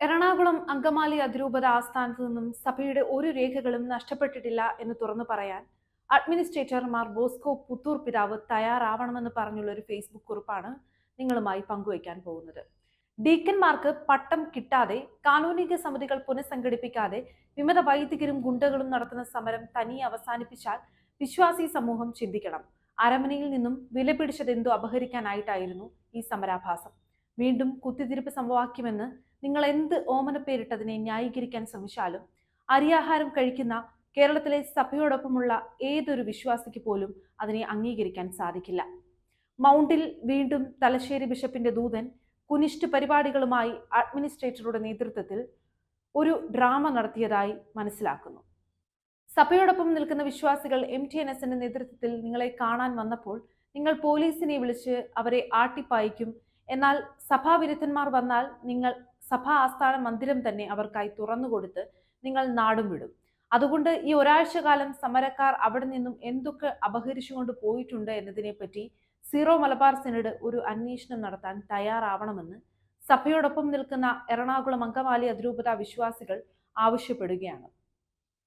എറണാകുളം അങ്കമാലി അതിരൂപത ആസ്ഥാനത്ത് നിന്നും സഭയുടെ ഒരു രേഖകളും നഷ്ടപ്പെട്ടിട്ടില്ല എന്ന് തുറന്നു പറയാൻ അഡ്മിനിസ്ട്രേറ്റർമാർ ബോസ്കോ പുത്തൂർ പിതാവ് തയ്യാറാവണമെന്ന് പറഞ്ഞുള്ള ഒരു ഫേസ്ബുക്ക് കുറിപ്പാണ് നിങ്ങളുമായി പങ്കുവയ്ക്കാൻ പോകുന്നത്. ഡീക്കന്മാർക്ക് പട്ടം കിട്ടാതെ കാനൂനിക സമിതികൾ പുനഃസംഘടിപ്പിക്കാതെ വിമത വൈദികരും ഗുണ്ടകളും നടത്തുന്ന സമരം തനിയെ അവസാനിപ്പിച്ചാൽ വിശ്വാസി സമൂഹം ചിന്തിക്കണം. അരമനയിൽ നിന്നും വിലപിടിച്ചതെന്തോ അപഹരിക്കാനായിട്ടായിരുന്നു ഈ സമരാഭാസം. വീണ്ടും കുത്തിതിരിപ്പ് സമവാക്യമെന്ന് നിങ്ങൾ എന്ത് ഓമന പേരിട്ടതിനെ ന്യായീകരിക്കാൻ ശ്രമിച്ചാലും അരിയാഹാരം കഴിക്കുന്ന കേരളത്തിലെ സഭയോടൊപ്പമുള്ള ഏതൊരു വിശ്വാസിക്ക് പോലും അതിനെ അംഗീകരിക്കാൻ സാധിക്കില്ല. മൗണ്ടിൽ വീണ്ടും തലശ്ശേരി ബിഷപ്പിന്റെ ദൂതൻ കുനിഷ്ട് പരിപാടികളുമായി അഡ്മിനിസ്ട്രേറ്ററുടെ നേതൃത്വത്തിൽ ഒരു ഡ്രാമ നടത്തിയതായി മനസ്സിലാക്കുന്നു. സഭയോടൊപ്പം നിൽക്കുന്ന വിശ്വാസികൾ എം. ടി. എൻ. എസിന്റെ നേതൃത്വത്തിൽ നിങ്ങളെ കാണാൻ വന്നപ്പോൾ നിങ്ങൾ പോലീസിനെ വിളിച്ച് അവരെ ആട്ടിപ്പായിക്കും. എന്നാൽ സഭാവിരുദ്ധന്മാർ വന്നാൽ നിങ്ങൾ സഭാ ആസ്ഥാന മന്ദിരം തന്നെ അവർക്കായി തുറന്നുകൊടുത്ത് നിങ്ങൾ നാടും വിടും. അതുകൊണ്ട് ഈ ഒരാഴ്ച കാലം സമരക്കാർ അവിടെ നിന്നും എന്തൊക്കെ അപഹരിച്ചുകൊണ്ട് പോയിട്ടുണ്ട് എന്നതിനെപ്പറ്റി സീറോ മലബാർ സിനഡ് ഒരു അന്വേഷണം നടത്താൻ തയ്യാറാവണമെന്ന് സഭയോടൊപ്പം നിൽക്കുന്ന എറണാകുളം അങ്കമാലി അതിരൂപത വിശ്വാസികൾ ആവശ്യപ്പെടുകയാണ്.